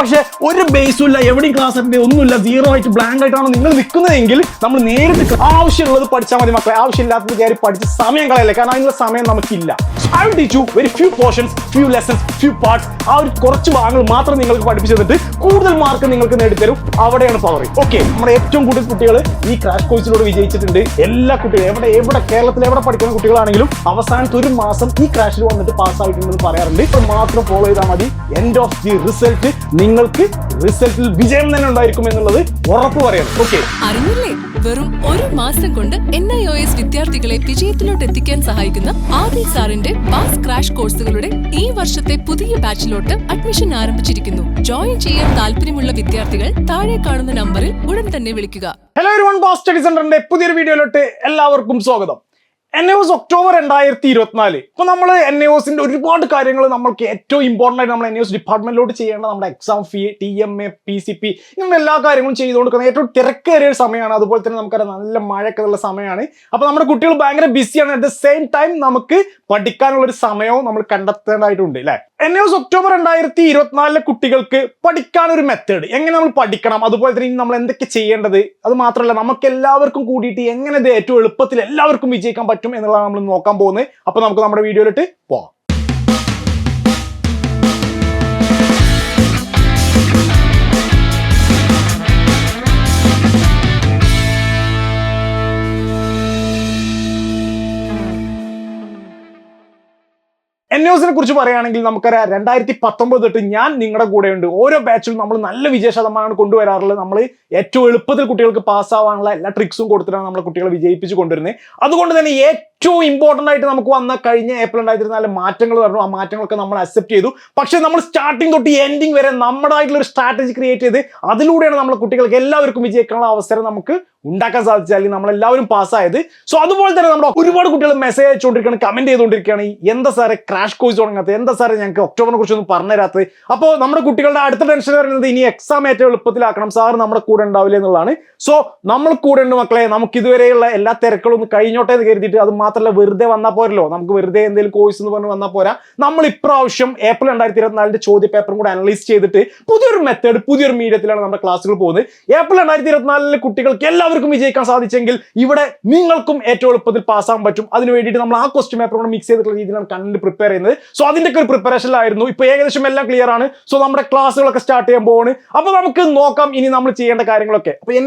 പക്ഷേ ഒരു ബേസും ഇല്ല എവിടെയും ക്ലാസ് അറ്റൻഡ് ഒന്നുമില്ല സീറോ ആയിട്ട് ബ്ലാങ്ക് ആയിട്ടാണ് നിങ്ങൾ നിൽക്കുന്നതെങ്കിൽ നമ്മൾ നേരിട്ട് ആവശ്യമുള്ളത് പഠിച്ചാൽ മതി മക്കളെ. ആവശ്യമില്ലാത്തത് കയറി പഠിച്ച് സമയം കളയല്ലേ. കാരണം അതിനുള്ള സമയം നമുക്കില്ല. I teach you very few portions few lessons few parts ആ ഒരു കുറച്ച് ഭാഗങ്ങൾ മാത്രം നിങ്ങൾക്ക് പഠിപ്പിച്ചു തന്നിട്ട് കൂടുതൽ മാർക്ക് നിങ്ങൾക്ക് നേടിത്തരും. അവിടെയാണ് പവർ ഓക്കെ നമ്മുടെ ഏറ്റവും കൂടുതൽ കുട്ടികൾ ഈ ക്രാഷ് കോഴ്സിലൂടെ വിജയിച്ചിട്ടുണ്ട്. എല്ലാ കുട്ടികളും എവിടെ എവിടെ കേരളത്തിൽ എവിടെ പഠിക്കുന്ന കുട്ടികളാണെങ്കിലും അവസാനത്തെ ഒരു മാസം ഈ ക്രാഷിൽ വന്നിട്ട് പാസ്സായിട്ടുണ്ടെന്ന് പറയാറുണ്ട്. മാത്രം ഫോളോ ചെയ്താൽ മതി. എൻഡ് ഓഫ് ദി റിസൾട്ട് നിങ്ങൾക്ക് റിസൾട്ടിൽ വിജയം തന്നെ ഉണ്ടായിരിക്കും എന്നുള്ളത് ഉറപ്പ് പറയണം. ഓക്കെ അറിഞ്ഞില്ലേ? വെറും ഒരു മാസം കൊണ്ട് എൻ ഐ ഒ എസ് വിദ്യാർത്ഥികളെ വിജയത്തിലോട്ട് എത്തിക്കാൻ സഹായിക്കുന്ന ആദിൽ സാറിന്റെ പാസ് ക്രാഷ് കോഴ്സുകളുടെ ഈ വർഷത്തെ പുതിയ ബാച്ചിലോട്ട് അഡ്മിഷൻ ആരംഭിച്ചിരിക്കുന്നു. ജോയിൻ ചെയ്യാൻ താല്പര്യമുള്ള വിദ്യാർത്ഥികൾ താഴെ കാണുന്ന നമ്പറിൽ ഉടൻ തന്നെ വിളിക്കുക. ഹലോ ഒരു വൺ ബാസ് സ്റ്റഡി സെന്ററിന്റെ പുതിയൊരു വീഡിയോയിലോട്ട് എല്ലാവർക്കും സ്വാഗതം. എൻ എസ് ഒക്ടോബർ രണ്ടായിരത്തി ഇരുപത്തിനാല് ഇപ്പൊ നമ്മൾ എൻ എസിന്റെ ഒരുപാട് കാര്യങ്ങൾ നമ്മൾക്ക് ഏറ്റവും ഇമ്പോർട്ടന്റ് ആയിട്ട് നമ്മൾ എൻ എസ് ഡിപ്പാർട്ട്മെന്റിലോട്ട് ചെയ്യേണ്ട നമ്മുടെ exam fee T M A P C P ഇങ്ങനെ എല്ലാ കാര്യങ്ങളും ചെയ്തു കൊടുക്കുന്ന ഏറ്റവും തിരക്കേറിയ ഒരു സമയമാണ്. അതുപോലെ തന്നെ നമുക്കറിയാം നല്ല മഴയൊക്കെ ഉള്ള സമയമാണ്. അപ്പൊ നമ്മുടെ കുട്ടികൾ ഭയങ്കര ബിസിയാണ് അറ്റ് ദ സെയിം ടൈം നമുക്ക് പഠിക്കാനുള്ള ഒരു സമയവും നമ്മൾ കണ്ടെത്തേണ്ടതായിട്ടുണ്ട് അല്ലെ? എൻ എസ് ഒക്ടോബർ രണ്ടായിരത്തി ഇരുപത്തിനാലിലെ കുട്ടികൾക്ക് പഠിക്കാൻ ഒരു മെത്തേഡ് എങ്ങനെ നമ്മൾ പഠിക്കണം? അതുപോലെ തന്നെ നമ്മൾ എന്തൊക്കെ ചെയ്യേണ്ടത്? അത് മാത്രമല്ല നമുക്ക് എല്ലാവർക്കും കൂടിയിട്ട് എങ്ങനെ ഏറ്റവും എളുപ്പത്തിൽ എല്ലാവർക്കും വിജയിക്കാൻ പറ്റും എന്നുള്ളതാണ് നമ്മൾ നോക്കാൻ പോകുന്നത്. അപ്പൊ നമുക്ക് നമ്മുടെ വീഡിയോയിലിട്ട് പോവാം. എൻ ന്യൂസിനെ കുറിച്ച് പറയുകയാണെങ്കിൽ നമുക്കറിയാം രണ്ടായിരത്തി പത്തൊമ്പത് തൊട്ട് ഞാൻ നിങ്ങളുടെ കൂടെയുണ്ട്. ഓരോ ബാച്ചിലും നമ്മൾ നല്ല വിജയ ശതമാനമാണ് കൊണ്ടുവരാറുള്ളത്. നമ്മൾ ഏറ്റവും എളുപ്പത്തിൽ കുട്ടികൾക്ക് പാസ്സാവാനുള്ള എല്ലാ ട്രിക്സും കൊടുത്തിട്ടാണ് നമ്മളെ കുട്ടികളെ വിജയിപ്പിച്ച് കൊണ്ടുവരുന്നത്. അതുകൊണ്ട് തന്നെ ഏറ്റവും ഇമ്പോർട്ടന്റ് ആയിട്ട് നമുക്ക് വന്ന കഴിഞ്ഞ ഏപ്രിൽ രണ്ടായിരത്തി നാല് മാറ്റങ്ങൾ പറഞ്ഞു ആ മാറ്റങ്ങളൊക്കെ നമ്മൾ അക്സെപ്റ്റ് ചെയ്തു. പക്ഷേ നമ്മൾ സ്റ്റാർട്ടിങ് തൊട്ട് എൻഡിങ് വരെ നമ്മുടേതായിട്ടുള്ള ഒരു സ്ട്രാറ്റജി ക്രിയേറ്റ് ചെയ്ത് അതിലൂടെയാണ് നമ്മൾ കുട്ടികൾക്ക് എല്ലാവർക്കും വിജയിക്കാനുള്ള അവസരം നമുക്ക് ഉണ്ടാക്കാൻ സാധിച്ചത്. അല്ലെങ്കിൽ നമ്മളെല്ലാവരും പാസ്സായത് സോ അതുപോലെ തന്നെ നമ്മുടെ ഒരുപാട് കുട്ടികൾ മെസ്സേജ് അയച്ചുകൊണ്ടിരിക്കുകയാണ് കമന്റ് ചെയ്തുകൊണ്ടിരിക്കുകയാണ്. എന്താ സാറെ ക്രാഷ് കോഴ്സ് തുടങ്ങാത്തത്? എന്താ സാറെ ഞങ്ങൾക്ക് ഒക്ടോബറിനെ കുറിച്ചൊന്നും പറഞ്ഞു തരാത്തത്? അപ്പോൾ നമ്മുടെ കുട്ടികളുടെ അടുത്ത ടെൻഷൻ പറയുന്നത് ഇനി എക്സാം ഏറ്റവും എളുപ്പത്തിലാക്കണം. സാർ നമ്മുടെ കൂടെ ഉണ്ടാവില്ല എന്നുള്ളതാണ്. സോ നമ്മൾ കൂടെ ഉണ്ട് മക്കളെ. നമുക്ക് ഇതുവരെയുള്ള എല്ലാ തിരക്കുകളും ഒന്ന് കഴിഞ്ഞോട്ടെ എന്ന് കരുതിയിട്ട് അത് മാത്രമല്ല വെറുതെ വന്നാൽ പോരല്ലോ. നമുക്ക് വെറുതെ എന്തെങ്കിലും കോഴ്സ് എന്ന് പറഞ്ഞ് വന്നാൽ പോരാ. നമ്മൾ ഇപ്രാവശ്യം ഏപ്രിൽ രണ്ടായിരത്തി ഇരുപത്തിനാലിന്റെ ചോദ്യ പേപ്പറും കൂടെ അനലൈസ് ചെയ്തിട്ട് പുതിയൊരു മെത്തേഡ് പുതിയൊരു മീഡിയത്തിലാണ് നമ്മുടെ ക്ലാസ്സുകൾ പോകുന്നത്. ഏപ്രിൽ രണ്ടായിരത്തി ഇരുപത്തിനാലിലെ കുട്ടികൾക്ക് എല്ലാവർക്കും വിജയിക്കാൻ സാധിച്ചെങ്കിൽ ഇവിടെ നിങ്ങൾക്കും ഏറ്റവും എളുപ്പത്തിൽ പാസ്സാകാൻ പറ്റും. അതിന് വേണ്ടിയിട്ട് നമ്മൾ ആ ക്വസ്റ്റ്യൻ പേപ്പർ കൂടെ മിക്സ് ചെയ്തിട്ടുള്ള രീതിയിലാണ് കണ്ടന്റ് പ്രിപ്പയർ ചെയ്യുന്നത്. സോ അതിന്റെ ഒക്കെ ഒരു പ്രിപ്പറേഷനിലായിരുന്നു ഇപ്പൊ ഏകദേശം എല്ലാം ക്ലിയർ ആണ്. സോ നമ്മുടെ ക്ലാസ്സുകളൊക്കെ സ്റ്റാർട്ട് ചെയ്യാൻ പോവാണ്. അപ്പൊ നമുക്ക് നോക്കാം ഇനി നമ്മൾ ചെയ്യേണ്ട കാര്യങ്ങളൊക്കെ. അപ്പൊ എൻ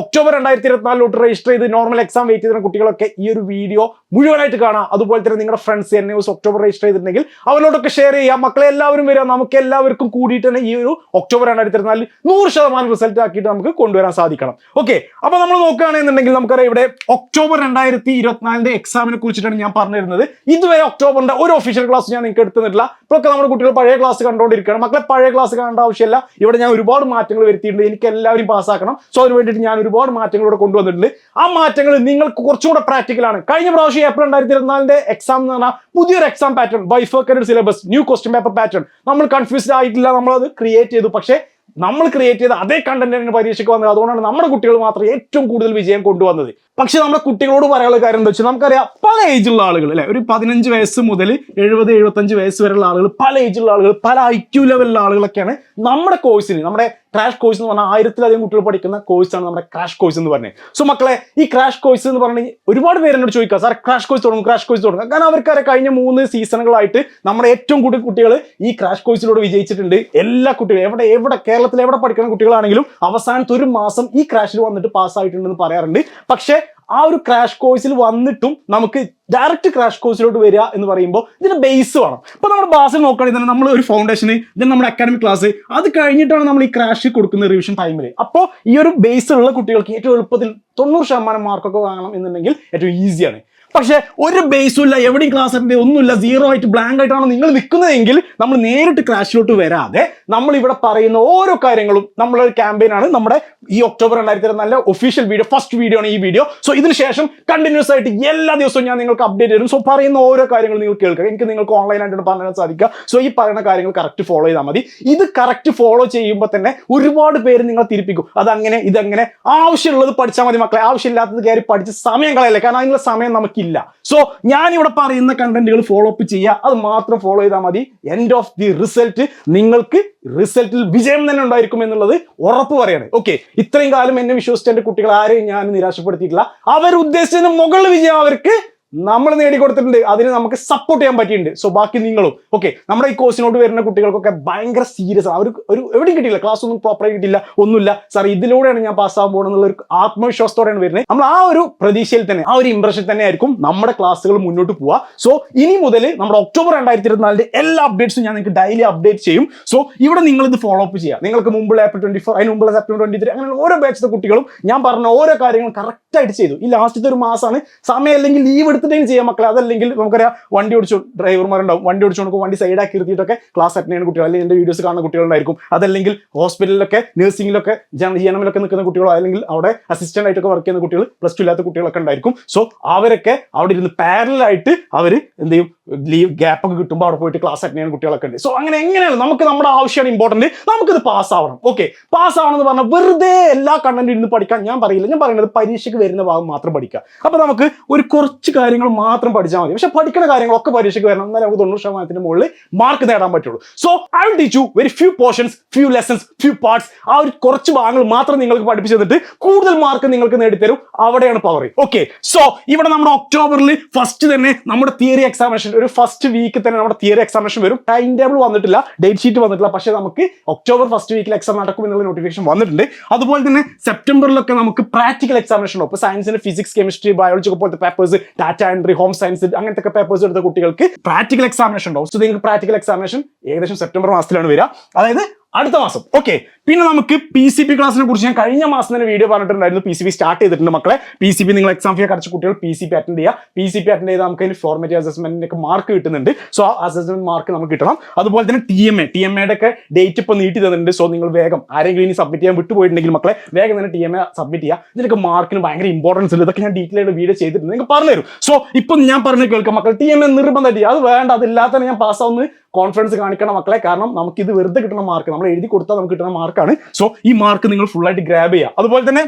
ഒക്ടോബർ രണ്ടായിരത്തി ഇരുപത്തിനാലിലോട്ട് രജിസ്റ്റർ ചെയ്ത് നോർമൽ എക്സാം വെയിറ്റ് ചെയ്യുന്ന കുട്ടികളൊക്കെ ഈ ഒരു വീഡിയോ മുഴുവനായിട്ട് കാണാം. അതുപോലെ തന്നെ നിങ്ങളുടെ ഫ്രണ്ട്സ് എൻ ന്യൂസ് ഒക്ടോബർ രജിസ്റ്റർ ചെയ്തിട്ടുണ്ടെങ്കിൽ അവരോടൊക്കെ ഷെയർ ചെയ്യാം മക്കളെ എല്ലാവരും വരിക. നമുക്ക് എല്ലാവർക്കും കൂടിയിട്ട് തന്നെ ഈ ഒരു ഒക്ടോബർ രണ്ടായിരത്തി ഇരുപത്തിനാലിൽ നൂറ് ശതമാനം റിസൾട്ട് ആക്കിയിട്ട് നമുക്ക് കൊണ്ടുവരാൻ സാധിക്കണം. ഓക്കെ അപ്പൊ നമ്മൾ നോക്കുകയാണെന്നുണ്ടെങ്കിൽ നമുക്കറിയാം ഇവിടെ ഒക്ടോബർ രണ്ടായിരത്തി ഇരുപത്തിനാലിന്റെ എക്സാമിനെ കുറിച്ചിട്ടാണ് ഞാൻ പറഞ്ഞിരുന്നത്. ഇതുവരെ ഒക്ടോബറിന്റെ ഒരു ഒഫീഷ്യൽ ക്ലാസ് ഞാൻ നിങ്ങൾക്ക് എടുത്തുന്നിട്ടില്ല ഇപ്പോഴൊക്കെ നമ്മുടെ കുട്ടികൾ പഴയ ക്ലാസ് കണ്ടുകൊണ്ടിരിക്കുകയാണ്. മക്കളെ പഴയ ക്ലാസ് കാണേണ്ട ആവശ്യമില്ല. ഇവിടെ ഞാൻ ഒരുപാട് മാറ്റങ്ങൾ വരുത്തിയിട്ടുണ്ട്. എനിക്ക് എല്ലാവരും പാസ്സാക്കണം സോ അതിന് വേണ്ടിയിട്ട് ഞാൻ ഒരുപാട് മാറ്റങ്ങൾ ഇവിടെ കൊണ്ടുവന്നിട്ടുണ്ട്. ആ മാറ്റങ്ങൾ നിങ്ങൾക്ക് കുറച്ചും പ്രാക്ടിക്കലാണ് കഴിഞ്ഞ പ്രാവശ്യം ഏപ്രിൽ രണ്ടായിരത്തി ഇരുപത്തിനാലിന്റെ എക്സാം എന്ന് പറഞ്ഞാൽ പുതിയൊരു exam pattern bifurcated syllabus new question paper pattern നമ്മൾ കൺഫ്യൂസ്ഡ് ആയിട്ടില്ല നമ്മൾ അത് ക്രിയേറ്റ് ചെയ്തു. പക്ഷേ നമ്മൾ ക്രിയേറ്റ് ചെയ്ത അതേ കണ്ടന്റ് തന്നെ പരീക്ഷയ്ക്ക് വന്നത് അതുകൊണ്ടാണ് നമ്മുടെ കുട്ടികൾ മാത്രം ഏറ്റവും കൂടുതൽ വിജയം കൊണ്ടുവന്നത്. പക്ഷെ നമ്മുടെ കുട്ടികളോട് പറയാനുള്ള കാര്യം എന്താ വെച്ചാൽ നമുക്കറിയാം പല ഏജുള്ള ആളുകൾ അല്ലെ? ഒരു പതിനഞ്ച് വയസ്സ് മുതൽ എഴുപത് എഴുപത്തഞ്ച് വയസ്സ് വരെയുള്ള ആളുകൾ പല ഏജുള്ള ആളുകൾ പല ഐ ക്യു ലെവലിലുള്ള ആളുകളൊക്കെയാണ് നമ്മുടെ കോഴ്സിന് നമ്മുടെ ക്രാഷ് കോഴ്സ് എന്ന് പറഞ്ഞാൽ ആയിരത്തിലധികം കുട്ടികൾ പഠിക്കുന്ന കോഴ്സാണ് നമ്മുടെ ക്രാഷ് കോഴ്സ് എന്ന് പറഞ്ഞത്. സോ മക്കളെ ഈ ക്രാഷ് കോഴ്സ് എന്ന് പറഞ്ഞാൽ ഒരുപാട് പേര് എന്നോട് ചോദിക്കുക സാർ ക്രാഷ് കോഴ്സ് തുടങ്ങും ക്രാഷ് കോഴ്സ് തുടങ്ങും. കാരണം അവർക്കാരെ കഴിഞ്ഞ മൂന്ന് സീസണുകളായിട്ട് നമ്മുടെ ഏറ്റവും കൂടുതൽ കുട്ടികൾ ഈ ക്രാഷ് കോഴ്സിലൂടെ വിജയിച്ചിട്ടുണ്ട്. എല്ലാ കുട്ടികളും എവിടെ എവിടെ കേരളത്തിൽ എവിടെ പഠിക്കുന്ന കുട്ടികളാണെങ്കിലും അവസാനത്തെ ഒരു മാസം ഈ ക്രാഷിൽ വന്നിട്ട് പാസ്സായിട്ടുണ്ടെന്ന് പറയാറുണ്ട്. പക്ഷേ ആ ഒരു ക്രാഷ് കോഴ്സിൽ വന്നിട്ടും നമുക്ക് ഡയറക്റ്റ് ക്രാഷ് കോഴ്സിലോട്ട് വരിക എന്ന് പറയുമ്പോൾ ഇതിന് ബേസ് വേണം. ഇപ്പൊ നമ്മുടെ ബാസിൽ നോക്കുകയാണെങ്കിൽ തന്നെ നമ്മൾ ഒരു ഫൗണ്ടേഷന് ഇതിന് നമ്മുടെ അക്കാഡമിക് ക്ലാസ് അത് കഴിഞ്ഞിട്ടാണ് നമ്മൾ ഈ ക്രാഷ് കൊടുക്കുന്ന റിവിഷൻ ടൈമിൽ അപ്പോൾ ഈ ഒരു ബേസ് ഉള്ള കുട്ടികൾക്ക് ഏറ്റവും എളുപ്പത്തിൽ തൊണ്ണൂറ് ശതമാനം മാർക്കൊക്കെ വാങ്ങണം എന്നുണ്ടെങ്കിൽ ഏറ്റവും ഈസിയാണ് പക്ഷേ ഒരു ബേസും ഇല്ല എവിടെയും ക്ലാസ് അറ്റൻഡ് ഒന്നുമില്ല സീറോ ആയിട്ട് ബ്ലാങ്ക് ആയിട്ടാണ് നിങ്ങൾ നിൽക്കുന്നതെങ്കിൽ നമ്മൾ നേരിട്ട് ക്രാഷിലോട്ട് വരാതെ നമ്മൾ ഇവിടെ പറയുന്ന ഓരോ കാര്യങ്ങളും നമ്മളൊരു ക്യാമ്പയിൻ ആണ്. നമ്മുടെ ഈ ഒക്ടോബർ രണ്ടായിരത്തി നല്ല ഒഫീഷ്യൽ വീഡിയോ ഫസ്റ്റ് വീഡിയോ ആണ് ഈ വീഡിയോ സോ ഇതിന് ശേഷം കണ്ടിന്യൂസ് ആയിട്ട് എല്ലാ ദിവസവും ഞാൻ നിങ്ങൾക്ക് അപ്ഡേറ്റ് തരും. സോ പറയുന്ന ഓരോ കാര്യങ്ങളും നിങ്ങൾ കേൾക്കുക. എനിക്ക് നിങ്ങൾക്ക് ഓൺലൈൻ ആയിട്ട് പറയാൻ സാധിക്കുക. സോ ഈ പറയുന്ന കാര്യങ്ങൾ കറക്റ്റ് ഫോളോ ചെയ്താൽ മതി. ഇത് കറക്റ്റ് ഫോളോ ചെയ്യുമ്പോൾ തന്നെ ഒരുപാട് പേര് നിങ്ങൾ തിരിപ്പിക്കും. അതങ്ങനെ ഇതങ്ങനെ. ആവശ്യമുള്ളത് പഠിച്ചാൽ മതി മക്കളെ. ആവശ്യമില്ലാത്തത് കയറി പഠിച്ച് സമയം കളയല്ലേ? കാരണം അതിനുള്ള സമയം നമുക്കില്ല സോ ഞാൻ ഇവിടെ പറയുന്ന കണ്ടന്റുകൾ ഫോളോ അപ്പ് ചെയ്യുക. അത് മാത്രം ഫോളോ ചെയ്താൽ മതി. എൻഡ് ഓഫ് ദി റിസൾട്ട് നിങ്ങൾക്ക് റിസൾട്ടിൽ വിജയം തന്നെ ഉണ്ടായിരിക്കും എന്നുള്ളത് ഉറപ്പ് പറയണേ. ഓക്കെ ഇത്രയും കാലം എന്നെ വിശ്വസിച്ച എന്റെ കുട്ടികൾ ആരെയും ഞാൻ നിരാശപ്പെടുത്തിയിട്ടില്ല. അവർ ഉദ്ദേശിച്ചതിന് മുകളിൽ വിജയം അവർക്ക് നമ്മൾ നേടിക്കൊടുത്തിട്ടുണ്ട്. അതിന് നമുക്ക് സപ്പോർട്ട് ചെയ്യാൻ പറ്റിയിട്ടുണ്ട്. സോ ബാക്കി നിങ്ങളും. ഓക്കെ നമ്മുടെ ഈ കോഴ്സിനോട് വരുന്ന കുട്ടികൾക്കൊക്കെ ഭയങ്കര സീരിയസ് ആണ്. അവർ ഒരു എവിടെയും കിട്ടിയില്ല. ക്ലാസ് ഒന്നും പ്രോപ്പറായി കിട്ടില്ല ഒന്നുമില്ല. സാർ ഇതിലൂടെയാണ് ഞാൻ പാസ്സാകാൻ പോകുന്നത് ഒരു ആത്മവിശ്വാസത്തോടെയാണ് വരുന്നത്. നമ്മൾ ആ ഒരു പ്രതീക്ഷയിൽ തന്നെ ആ ഒരു ഇംപ്രഷൻ തന്നെ ആയിരിക്കും നമ്മുടെ ക്ലാസ്സുകൾ മുന്നോട്ട് പോവുക. സോ ഇനി മുതൽ നമ്മുടെ ഒക്ടോബർ രണ്ടായിരത്തി ഇരുപത്തിനാലിന്റെ എല്ലാ അപ്ഡേറ്റ്സും ഞാൻ നിങ്ങൾക്ക് ഡെയിലി അപ്ഡേറ്റ് ചെയ്യും. സോ ഇവിടെ നിങ്ങൾ ഇത് ഫോളോ അപ്പ് ചെയ്യുക. നിങ്ങൾക്ക് മുമ്പുള്ള ഏപ്രിൽ ട്വന്റി ഫോർ അതിന് മുമ്പുള്ള സെപ്റ്റംബർ ട്വന്റി ത്രീ അങ്ങനെ ഓരോ ബാച്ചിലെ കുട്ടികളും ഞാൻ പറഞ്ഞ ഓരോ കാര്യങ്ങളും കറക്റ്റ് ആയിട്ട് ചെയ്തു. ഈ ലാസ്റ്റത്തെ ഒരു മാസമാണ് സമയം അല്ലെങ്കിൽ ലീവ് എടുത്തിട്ടെങ്കിലും ചെയ്യാൻ മക്കളെ. അതല്ലെങ്കിൽ നമുക്കറിയാം വണ്ടി ഓടിച്ചു ഡ്രൈവർമാരുണ്ടാവും. വണ്ടി ഓടിച്ചു കൊടുക്കും വണ്ടി സൈഡാക്കി ഇരുത്തിയിട്ടൊക്കെ ക്ലാസ് അറ്റൻഡ് ചെയ്യുന്ന കുട്ടികൾ അല്ലെങ്കിൽ എന്റെ വീഡിയോസ് കാണുന്ന കുട്ടികളുണ്ടായിരിക്കും. അതല്ലെങ്കിൽ ഹോസ്പിറ്റലിലൊക്കെ നഴ്സിംഗിലൊക്കെ ജനമിലൊക്കെ നിൽക്കുന്ന കുട്ടികളോ അല്ലെങ്കിൽ അവിടെ അസിസ്റ്റന്റ് ആയിട്ടൊക്കെ വർക്ക് ചെയ്യുന്ന കുട്ടികൾ പ്ലസ് ടു ഇല്ലാത്ത കുട്ടികളൊക്കെ ഉണ്ടായിരിക്കും. സോ അവരൊക്കെ അവിടെ ഇരുന്ന് പാരലായിട്ട് അവർ എന്ത് ചെയ്യും? ലീവ് ഗ്യാപ്പ് ഒക്കെ കിട്ടുമ്പോൾ അവിടെ പോയിട്ട് ക്ലാസ് അറ്റൻഡ് ചെയ്യുന്ന കുട്ടികളൊക്കെ ഉണ്ട്. സോ അങ്ങനെ എങ്ങനെയാണ്? നമുക്ക് നമ്മുടെ ആവശ്യമാണ് ഇമ്പോർട്ടന്റ് നമുക്കിത് പാസ് ആവണം. ഓക്കെ പാസ് ആവണം എന്ന് പറഞ്ഞാൽ വെറുതെ എല്ലാ കണ്ടന്റും ഇരുന്ന് പഠിക്കാൻ ഞാൻ പറയില്ല. ഞാൻ പറയുന്നത് പരീക്ഷയ്ക്ക് വരുന്ന ഭാഗം മാത്രം പഠിക്കുക. അപ്പോൾ നമുക്ക് ഒരു കുറച്ച് കാര്യങ്ങൾ മാത്രം പഠിച്ചാൽ മതി. പക്ഷെ പഠിക്കുന്ന കാര്യങ്ങളൊക്കെ പരീക്ഷയ്ക്ക് വരണം. എന്നാലും നമുക്ക് തൊണ്ണൂറ് ശതമാനത്തിന് മുകളിൽ മാർക്ക് നേടാൻ പറ്റുള്ളൂ. So I will teach you very few portions few lessons few parts ആ ഒരു കുറച്ച് ഭാഗങ്ങൾ മാത്രം നിങ്ങൾക്ക് പഠിപ്പിച്ചു തന്നിട്ട് കൂടുതൽ മാർക്ക് നിങ്ങൾക്ക് നേടിത്തരും. അവിടെയാണ് പവർ ഓക്കെ സോ ഇവിടെ നമ്മുടെ ഒക്ടോബറിൽ ഫസ്റ്റ് തന്നെ നമ്മുടെ തിയറി എക്സാമിനേഷൻ ഒരു ഫസ്റ്റ് വീക്ക് തന്നെ നമ്മുടെ തിയറി എക്സാമിനേഷൻ വരും. ടൈം ടേബിൾ വന്നിട്ടില്ല. ഡേറ്റ് ഷീറ്റ് വന്നിട്ടില്ല. പക്ഷേ നമുക്ക് ഒക്ടോബർ ഫസ്റ്റ് വീക്കിൽ എക്സാം നടക്കും എന്നുള്ള നോട്ടിഫിക്കേഷൻ വന്നിട്ടുണ്ട്. അതുപോലെ തന്നെ സെപ്റ്റംബറിലൊക്കെ നമുക്ക് പ്രാക്ടിക്കൽ എക്സാമിനേഷൻ ഇപ്പോൾ സയൻസിന് ഫിസിക്സ് കെമിസ്ട്രി ബയോളജി പോലത്തെ papers data entry home science അങ്ങനത്തെ പേപ്പേഴ്സ് എടുത്ത കുട്ടികൾക്ക് പ്രാക്ടിക്കൽ എക്സാമിനേഷൻ ഉണ്ടാവും. സോ നിങ്ങൾക്ക് പ്രാക്ടിക്കൽ എക്സാമിനേഷൻ ഏകദേശം സെപ്റ്റംബർ മാസത്തിലാണ് വരിക. അതായത് അടുത്ത മാസം. ഓക്കെ പിന്നെ നമുക്ക് പി സി പി ക്ലാസ്സിനെ കുറിച്ച് ഞാൻ കഴിഞ്ഞ മാസം തന്നെ വീഡിയോ പറഞ്ഞിട്ടുണ്ടായിരുന്നു. പി സി പി സ്റ്റാർട്ട് ചെയ്തിട്ടുണ്ട് മക്കളെ. പി സി പി നിങ്ങൾ എക്സാം ഫീ അടച്ച കുട്ടികൾ പി സി പി അറ്റൻഡ് ചെയ്യുക. പി സി പി അറ്റൻഡ് ചെയ്താൽ നമുക്ക് അതിന് ഫോർമേറ്റീവ് അസസ്മെന്റിനൊക്കെ മാർക്ക് കിട്ടുന്നുണ്ട്. സോ ആ അസസ്മെന്റ് മാർക്ക് നമുക്ക് കിട്ടണം. അതുപോലെ തന്നെ T M A T M എയുടെ ഒക്കെ ഡേറ്റ് ഇപ്പോൾ നീട്ടി തന്നിട്ടുണ്ട്. സോ നിങ്ങൾ വേഗം ആരെങ്കിലും ഇനി സബ്മിറ്റ് ചെയ്യാൻ വിട്ടുപോയിട്ടുണ്ടെങ്കിൽ മക്കളെ വേഗം തന്നെ ടി എം എ സബ്മിറ്റ് ചെയ്യുക. ഇതിനൊക്കെ മാർക്കിന് ഭയങ്കര ഇമ്പോർട്ടൻസ് ഉണ്ട്. ഇതൊക്കെ ഞാൻ ഡീറ്റെയിൽ ആയിട്ട് വീഡിയോ ചെയ്തിട്ടുണ്ട്. നിങ്ങൾക്ക് പറഞ്ഞുതരും. സോ ഇപ്പം ഞാൻ പറഞ്ഞ് കേൾക്കാം മക്കൾ ടി എം എ നിർബന്ധമായിട്ട് അത് വേണ്ട അതില്ലാത്ത ഞാൻ പാസ്സാവുന്ന കോൺഫിഡൻസ് കാണിക്കണം മക്കളെ. കാരണം നമുക്ക് ഇത് വെറുതെ കിട്ടുന്ന മാർക്ക് നമ്മൾ എഴുതി കൊടുത്താൽ നമുക്ക് കിട്ടുന്ന മാർക്കാണ് സോ ഈ മാർക്ക് നിങ്ങൾ ഫുൾ ആയിട്ട് ഗ്രാബ് ചെയ്യുക. അതുപോലെ തന്നെ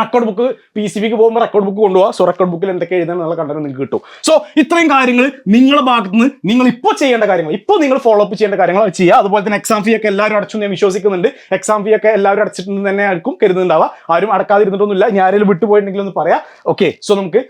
റെക്കോർഡ് ബുക്ക് പി സി ബിക്ക് പോകുമ്പോൾ റെക്കോർഡ് ബുക്ക് കൊണ്ടുപോകുക സോ റെക്കോർഡ് ബുക്കിൽ എന്തൊക്കെ എഴുതാൻ എന്നുള്ള കണ്ടന്റ് നിങ്ങൾക്ക് കിട്ടും. സോ ഇത്രയും കാര്യങ്ങൾ നിങ്ങളുടെ ഭാഗത്ത് നിന്ന് നിങ്ങൾ ഇപ്പോൾ ചെയ്യേണ്ട കാര്യങ്ങൾ ഇപ്പോൾ നിങ്ങൾ ഫോളോ അപ്പ് ചെയ്യേണ്ട കാര്യങ്ങൾ ചെയ്യുക. അതുപോലെ തന്നെ എക്സാം ഫീ ഒക്കെ എല്ലാവരും അടച്ചു ഞാൻ വിശ്വസിക്കുന്നുണ്ട്. എക്സാം ഫീ ഒക്കെ എല്ലാവരും അടച്ചിട്ടുണ്ട് തന്നെ ആയിരിക്കും കരുതുന്നുണ്ടാവുക. ആരും അടക്കാതിരുന്നിട്ടൊന്നുമില്ല. ഞാൻ ആരെങ്കിലും വിട്ടുപോയിട്ടുണ്ടെങ്കിൽ ഒന്ന് പറയാം. ഓക്കെ സോ നമുക്ക്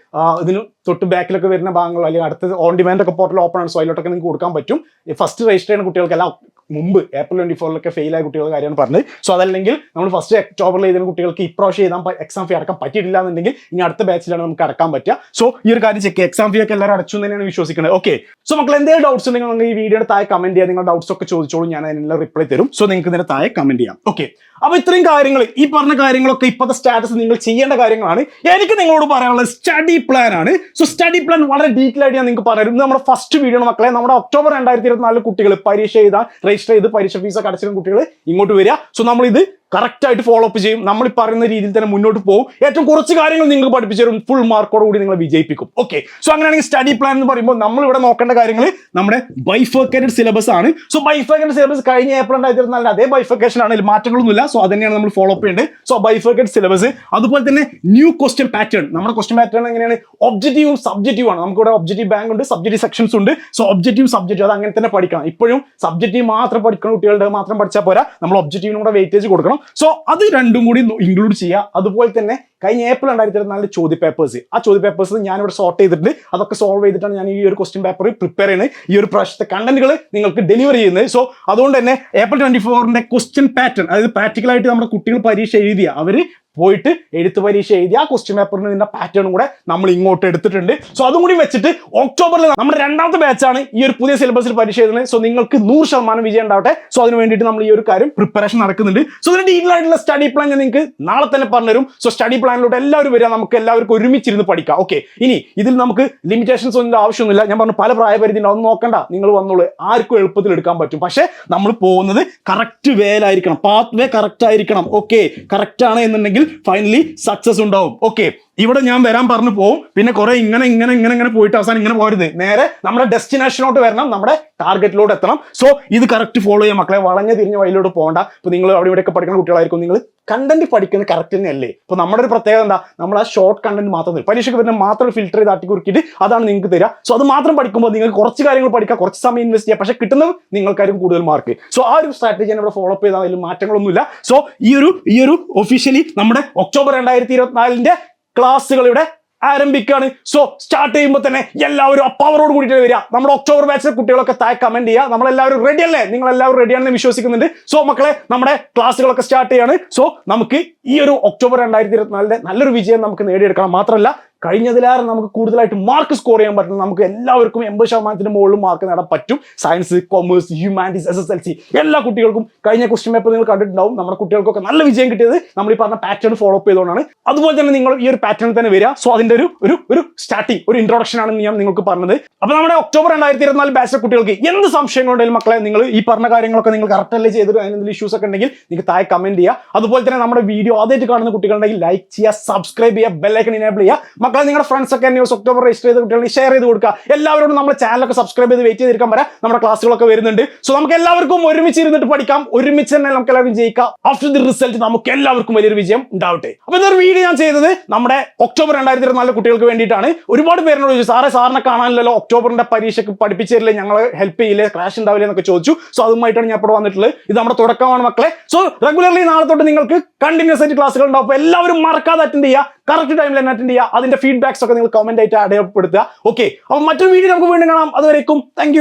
ഇതിന് തൊട്ട് ബാക്കിലൊക്കെ വരുന്ന ഭാഗങ്ങൾ അല്ലെങ്കിൽ അടുത്ത ഓൺ ഡിമാൻഡ് ഒക്കെ പോർട്ടൽ ഓപ്പൺ ആണ്. സോ അതിലോട്ടൊക്കെ നിങ്ങൾക്ക് കൊടുക്കാൻ പറ്റും. ഫസ്റ്റ് രജിസ്റ്റർ ചെയ്യുന്ന കുട്ടികൾക്കെല്ലാം മുമ്പ് ഏപ്രിൽ ട്വന്റി ഫോറിലൊക്കെ ഫെയിൽ ആയ കുട്ടികളുടെ കാര്യമാണ് പറഞ്ഞത്. സോ അതല്ലെങ്കിൽ നമ്മൾ ഫസ്റ്റ് ഒക്ടോബറിൽ എഴുതുന്ന കുട്ടികൾക്ക് ഇപ്രാവശ്യം എഴുതാൻ എക്സാം ഫീ അടക്കാൻ പറ്റിയിട്ടില്ല എന്നുണ്ടെങ്കിൽ ഇനി അടുത്ത ബാച്ചിലാണ് നമുക്ക് അടക്കാൻ പറ്റുക. സോ ഈ ഒരു കാര്യം ചെക്ക് എക്സാം ഫീ ഒക്കെ എല്ലാവരും അടച്ചു തന്നെയാണ് വിശ്വസിക്കുന്നത്. ഓക്കെ സോ മക്കൾ എന്തെങ്കിലും ഡൗട്ട്സ് ഉണ്ടെങ്കിൽ ഈ വീഡിയോയുടെ താഴെ കമന്റ് ചെയ്യുക. നിങ്ങളുടെ ഡൗട്ട്സ് ഒക്കെ ചോദിച്ചോളൂ. ഞാൻ അതിനുള്ള റിപ്ലൈ തരും. സോ നിങ്ങൾക്ക് ഇതിന്റെ താഴെ കമന്റ് ചെയ്യാം. ഓക്കെ അപ്പൊ ഇത്രയും കാര്യങ്ങൾ ഈ പറഞ്ഞ കാര്യങ്ങളൊക്കെ ഇപ്പോഴത്തെ സ്റ്റാറ്റസ് നിങ്ങൾ ചെയ്യേണ്ട കാര്യങ്ങളാണ്. എനിക്ക് നിങ്ങളോട് പറയാനുള്ള സ്റ്റഡി പ്ലാൻ ആണ്. സോ സ്റ്റഡി പ്ലാൻ വളരെ ഡീറ്റെയിൽ ആയിട്ട് ഞാൻ നിങ്ങൾക്ക് പറയാം നമ്മുടെ ഫസ്റ്റ് വീഡിയോ മക്കളെ. നമ്മുടെ ഒക്ടോബർ രണ്ടായിരത്തി ഇരുപത്തിനാല് കുട്ടികൾ പരീക്ഷ എഴുതാൻ രജിസ്റ്റർ ചെയ്ത് പരീക്ഷ ഫീസ് അടച്ചിരുന്ന കുട്ടികൾ ഇങ്ങോട്ട് വരിക. സോ നമ്മൾ ഇത് കറക്റ്റ് ആയിട്ട് ഫോളോ അപ്പ് ചെയ്യും. നമ്മൾ ഈ പറയുന്ന രീതിയിൽ തന്നെ മുന്നോട്ട് പോകും. ഏറ്റവും കുറച്ച് കാര്യങ്ങൾ നിങ്ങൾക്ക് പഠിപ്പിച്ചു തരും. ഫുൾ മാർക്കോട് കൂടി നിങ്ങൾ വിജയിപ്പിക്കും. ഓക്കെ സോ അങ്ങനെയാണെങ്കിൽ സ്റ്റഡി പ്ലാൻ എന്ന് പറയുമ്പോൾ നമ്മൾ ഇവിടെ നോക്കേണ്ട കാര്യങ്ങൾ നമ്മുടെ ബൈഫക്കേറ്റഡ് സിലബസ് ആണ്. സോ ബൈഫക്കേറ്റഡ് സിലബസ് കഴിഞ്ഞ ഏപ്രിൽ ഉണ്ടായിരുന്നാലും അതേ ബൈഫക്കേഷൻ ആണ്. മാറ്റങ്ങളൊന്നുമില്ല. സോ അതന്നെയാണ് നമ്മൾ ഫോളോ അപ്പ് ചെയ്യേണ്ടത്. സോ ബൈഫക്കേറ്റഡ് സിലബസ് അതുപോലെ തന്നെ ന്യൂ ക്വസ്റ്റ്യൻ പാറ്റേൺ നമ്മുടെ ക്വസ്റ്റ്യൻ പാറ്റേൺ എങ്ങനെയാണ്? ഒബ്ജക്റ്റീവും സബ്ജക്റ്റീവ് ആണ്. നമുക്ക് ഇവിടെ ഒബ്ജക്റ്റീവ് ബാങ്ക് ഉണ്ട് സബ്ജക്റ്റീവ് സെക്ഷൻസ് ഉണ്ട്. സോ ഒബ്ജക്റ്റീവ് സബ്ജക്റ്റീവ് അത് അങ്ങനെ തന്നെ പഠിക്കണം. ഇപ്പോഴും സബ്ജക്റ്റീവ് മാത്രം പഠിക്കുന്ന കുട്ടികളുടെ മാത്രം പഠിച്ചാൽ പോരാ. നമ്മൾ ഒബ്ജക്റ്റീവിനും കൂടെ വെയിറ്റേജ് കൊടുക്കണം. സോ അത് രണ്ടും കൂടി ഇൻക്ലൂഡ് ചെയ്യുക അതുപോലെ തന്നെ കഴിഞ്ഞ ഏപ്രിൽ രണ്ടായിരത്തി ഇരുപത്തിനാലിൽ ചോദ്യ പേപ്പേഴ്സ് ആ ചോദ്യ പേപ്പേഴ്സ് ഞാനിവിടെ സോർട്ട് ചെയ്തിട്ടുണ്ട്. അതൊക്കെ സോൾവ് ചെയ്തിട്ടാണ് ഞാൻ ഈ ഒരു ക്വസ്റ്റ്യൻ പേപ്പർ പ്രിപ്പയർ ചെയ്യുന്നത് ഈ ഒരു പ്രാവശ്യത്തെ കണ്ടന്റുകൾ നിങ്ങൾക്ക് ഡെലിവർ ചെയ്യുന്നത്. സോ അതുകൊണ്ട് തന്നെ ഏപ്രിൽ ട്വന്റി ഫോറിന്റെ ക്വസ്റ്റ്യൻ പാറ്റേൺ അതായത് പ്രാക്ടിക്കലായിട്ട് നമ്മുടെ കുട്ടികൾ പരീക്ഷ എഴുതിയ അവർ പോയിട്ട് എഴുത്ത് പരീക്ഷ എഴുതി ആ ക്വസ്റ്റ്യൻ പേപ്പറിന് നിന്ന പാറ്റേൺ കൂടെ നമ്മൾ ഇങ്ങോട്ട് എടുത്തിട്ടുണ്ട്. സോ അതും കൂടി വെച്ചിട്ട് ഒക്ടോബറിൽ നമ്മുടെ രണ്ടാമത്തെ ബാച്ചാണ് ഈ ഒരു പുതിയ സിലബസിൽ പരീക്ഷ എഴുതുന്നത്. സോ നിങ്ങൾക്ക് നൂറ് ശതമാനം വിജയം ഉണ്ടാവട്ടെ. സോ അതിന് വേണ്ടിയിട്ട് നമ്മൾ ഈ ഒരു കാര്യം പ്രിപ്പറേഷൻ നടക്കുന്നുണ്ട്. സോ ഇതിന്റെ ഡീറ്റെയിൽ ആയിട്ടുള്ള സ്റ്റഡി പ്ലാൻ ഞാൻ നിങ്ങൾക്ക് നാളെ തന്നെ പറഞ്ഞുതരും. സോ സ്റ്റഡി പ്ലാനിലൂടെ എല്ലാവരും വരിക. നമുക്ക് എല്ലാവർക്കും ഒരുമിച്ചിരുന്ന് പഠിക്കാം. ഓക്കെ ഇനി ഇതിൽ നമുക്ക് ലിമിറ്റേഷൻസ് ഒന്നും ആവശ്യമൊന്നുമില്ല. ഞാൻ പറഞ്ഞു പല പ്രായപരിധി ഉണ്ട് അതൊന്നും നോക്കണ്ട. നിങ്ങൾ വന്നോളൂ. ആർക്കും എളുപ്പത്തിൽ എടുക്കാൻ പറ്റും. പക്ഷേ നമ്മൾ പോകുന്നത് കറക്റ്റ് വേലായിരിക്കണം പാത്ത് വേ കറക്റ്റ് ആയിരിക്കണം. ഓക്കെ കറക്റ്റ് ആണ് എന്നുണ്ടെങ്കിൽ ഫൈനലി സക്സസ് ഉണ്ടാവും. ഓക്കെ ഇവിടെ ഞാൻ വരാൻ പറഞ്ഞു പോവും. പിന്നെ കുറെ ഇങ്ങനെ ഇങ്ങനെ ഇങ്ങനെ ഇങ്ങനെ പോയിട്ട് അവസാനം ഇങ്ങനെ പോരുത്. നേരെ നമ്മുടെ ഡെസ്റ്റിനേഷനോട്ട് വരണം. നമ്മുടെ ടാർഗറ്റിലോട്ട് എത്തണം. സോ ഇത് കറക്റ്റ് ഫോളോ ചെയ്യാം. മക്കളെ വളഞ്ഞ തിരിഞ്ഞ വഴിയിലോട്ട് പോകണ്ട. ഇപ്പൊ നിങ്ങൾ അവിടെ ഇവിടെയൊക്കെ പഠിക്കുന്ന കുട്ടികളായിരിക്കും. നിങ്ങൾ കണ്ടന്റ് പഠിക്കുന്നത് കറക്റ്റ് തന്നെയല്ലേ? ഇപ്പൊ നമ്മുടെ ഒരു പ്രത്യേകത എന്താ? നമ്മൾ ആ ഷോർട്ട് കണ്ടന്റ് മാത്രം തരും. പരീക്ഷയ്ക്ക് വരുന്ന മാത്രം ഫിൽറ്റർ ചെയ്ത് ആട്ടി കുറുക്കിയിട്ട് അതാണ് നിങ്ങൾക്ക് തരിക. സോ അത് മാത്രം പഠിക്കുമ്പോൾ നിങ്ങൾക്ക് കുറച്ച് കാര്യങ്ങൾ പഠിക്കുക കുറച്ച് സമയം ഇൻവെസ്റ്റ് ചെയ്യുക. പക്ഷെ കിട്ടുന്നത് നിങ്ങൾക്കാരും കൂടുതൽ മാർക്ക് സോ ആ ഒരു സ്ട്രാറ്റജി ഇവിടെ ഫോളോ ചെയ്താൽ അതിൽ മാറ്റങ്ങളൊന്നുമില്ല. സോ ഈ ഒരു ഈ ഒരു ഒഫീഷ്യലി നമ്മുടെ ഒക്ടോബർ രണ്ടായിരത്തി ഇരുപത്തിനാലിന്റെ ക്ലാസ്സുകൾ ഇവിടെ ആരംഭിക്കുകയാണ് സോ സ്റ്റാർട്ട് ചെയ്യുമ്പോൾ തന്നെ എല്ലാവരും പവറോട് കൂടിയിട്ട് വരിക. നമ്മുടെ ഒക്ടോബർ ബാച്ചിലെ കുട്ടികളൊക്കെ താഴെ കമന്റ് ചെയ്യുക. നമ്മളെല്ലാവരും റെഡി അല്ലേ? നിങ്ങൾ എല്ലാവരും റെഡിയാണെന്ന് വിശ്വസിക്കുന്നുണ്ട്. സോ മക്കളെ നമ്മുടെ ക്ലാസ്സുകളൊക്കെ സ്റ്റാർട്ട് ചെയ്യാണ്. സോ നമുക്ക് ഈ ഒരു ഒക്ടോബർ രണ്ടായിരത്തി ഇരുപത്തിനാലിന്റെ നല്ലൊരു വിജയം നമുക്ക് നേടിയെടുക്കണം. മാത്രമല്ല കഴിഞ്ഞതിലേറെ നമുക്ക് കൂടുതലായിട്ട് മാർക്ക് സ്കോർ ചെയ്യാൻ പറ്റും നമുക്ക് എല്ലാവർക്കും എൺപത് ശതമാനത്തിന് മുകളിൽ മാർക്ക് നേടാൻ പറ്റും. Science commerce humanities S S L C എല്ലാ കുട്ടികൾക്കും കഴിഞ്ഞ ക്വസ്റ്റ്യൻ പേപ്പർ നിങ്ങൾ കണ്ടിട്ടുണ്ടാവും. നമ്മുടെ കുട്ടികൾക്കൊക്കെ നല്ല വിജയം കിട്ടിയത് നമ്മൾ ഈ പറഞ്ഞ പാറ്റേൺ ഫോളോ അപ്പ് ചെയ്തുകൊണ്ടാണ് അതുപോലെ തന്നെ നിങ്ങൾ ഈ ഒരു പാറ്റേൺ തന്നെ വരിക. സോ അതിന്റെ ഒരു ഒരു ഒരു സ്റ്റാർട്ടിങ് ഒരു ഇൻട്രോഡക്ഷൻ ആണ് ഞാൻ നിങ്ങൾക്ക് പറഞ്ഞത്. അപ്പൊ നമ്മുടെ ഒക്ടോബർ രണ്ടായിരത്തി ഇരുപത്തിനാല് ബാച്ചിലെ കുട്ടികൾക്ക് എന്ത് സംശയങ്ങളുണ്ടെങ്കിലും മക്കളെ നിങ്ങൾ ഈ പറഞ്ഞ കാര്യങ്ങളൊക്കെ നിങ്ങൾ കറക്റ്റ് അല്ലേ ചെയ്തിട്ട് അതിനെന്തെങ്കിലും ഇഷ്യൂസ് ഒക്കെ ഉണ്ടെങ്കിൽ നിങ്ങൾക്ക് താഴെ കമന്റ് ചെയ്യുക. അതുപോലെ തന്നെ നമ്മുടെ വീഡിയോ ആദ്യമായിട്ട് കാണുന്ന കുട്ടികളുണ്ടെങ്കിൽ ലൈക്ക് ചെയ്യുക സബ്സ്ക്രൈബ് ചെയ്യുക ബെല്ലൈക്കൺ ഇനേബിൾ ചെയ്യുക. മക്കളെ നിങ്ങളുടെ ഫ്രണ്ട്സ് ഒക്കെ ന്യൂസ് ഒക്ടോബർ രജിസ്റ്റർ ചെയ്ത കുട്ടികളെ ഷെയർ ചെയ്ത് കൊടുക്കുക. എല്ലാവരോടും നമ്മുടെ ചാനലൊക്കെ സബ്സ്ക്രൈബ് ചെയ്ത് വെയിറ്റ് ചെയ്തിരിക്കാൻ വരെ. നമ്മുടെ ക്ലാസ്സുകളൊക്കെ വരുന്നുണ്ട്. സോ നമുക്ക് എല്ലാവർക്കും ഒരുമിച്ച് ഇരുന്നിട്ട് പഠിക്കാം. ഒരുമിച്ച് തന്നെ നമുക്ക് എല്ലാവരും ജയിക്കാം. ആഫ്റ്റർ ദി റിസൾട്ട് നമുക്ക് എല്ലാവർക്കും വലിയൊരു വിജയം ഉണ്ടാവട്ടെ. അപ്പൊ ഇതൊരു വീഡിയോ ഞാൻ ചെയ്തത് നമ്മുടെ ഒക്ടോബർ രണ്ടായിരത്തി ഇരുപത്തിനാല് കുട്ടികൾക്ക് വേണ്ടിയിട്ടാണ്. ഒരുപാട് പേരോട് ചോദിച്ചു സാറേ സാറിനെ കാണാനില്ലല്ലോ? ഒക്ടോബറിന്റെ പരീക്ഷയ്ക്ക് പഠിപ്പിച്ചു തരില്ലേ? ഞങ്ങൾ ഹെൽപ്പ് ചെയ്യില്ലേ? ക്രാഷ് ഉണ്ടാവില്ലേ? എന്നൊക്കെ ചോദിച്ചു. സോ അതുമായിട്ടാണ് ഞാൻ ഇപ്പോൾ വന്നിട്ടുള്ളത്. ഇത് നമ്മുടെ തുടക്കമാണ് മക്കളെ. സോ റെഗുലർലി നാളെ തൊട്ട് നിങ്ങൾക്ക് കണ്ടിന്യൂസ് ആയിട്ട് ക്ലാസ്സുകൾ ഉണ്ടാവും. എല്ലാവരും മറക്കാതെ അറ്റൻഡ് ചെയ്യുക. കറക്റ്റ് ടൈമിൽ തന്നെ അറ്റൻഡ് ചെയ്യുക. അതിന്റെ ഫീഡ്ബാക്സ് ഒക്കെ നിങ്ങൾ കമന്റ് ആയിട്ട് അടയപ്പെടുത്തുക ഓക്കെ അപ്പോൾ മറ്റൊരു വീഡിയോ നമുക്ക് വീണ്ടും കാണാം. അതുവരേക്കും താങ്ക്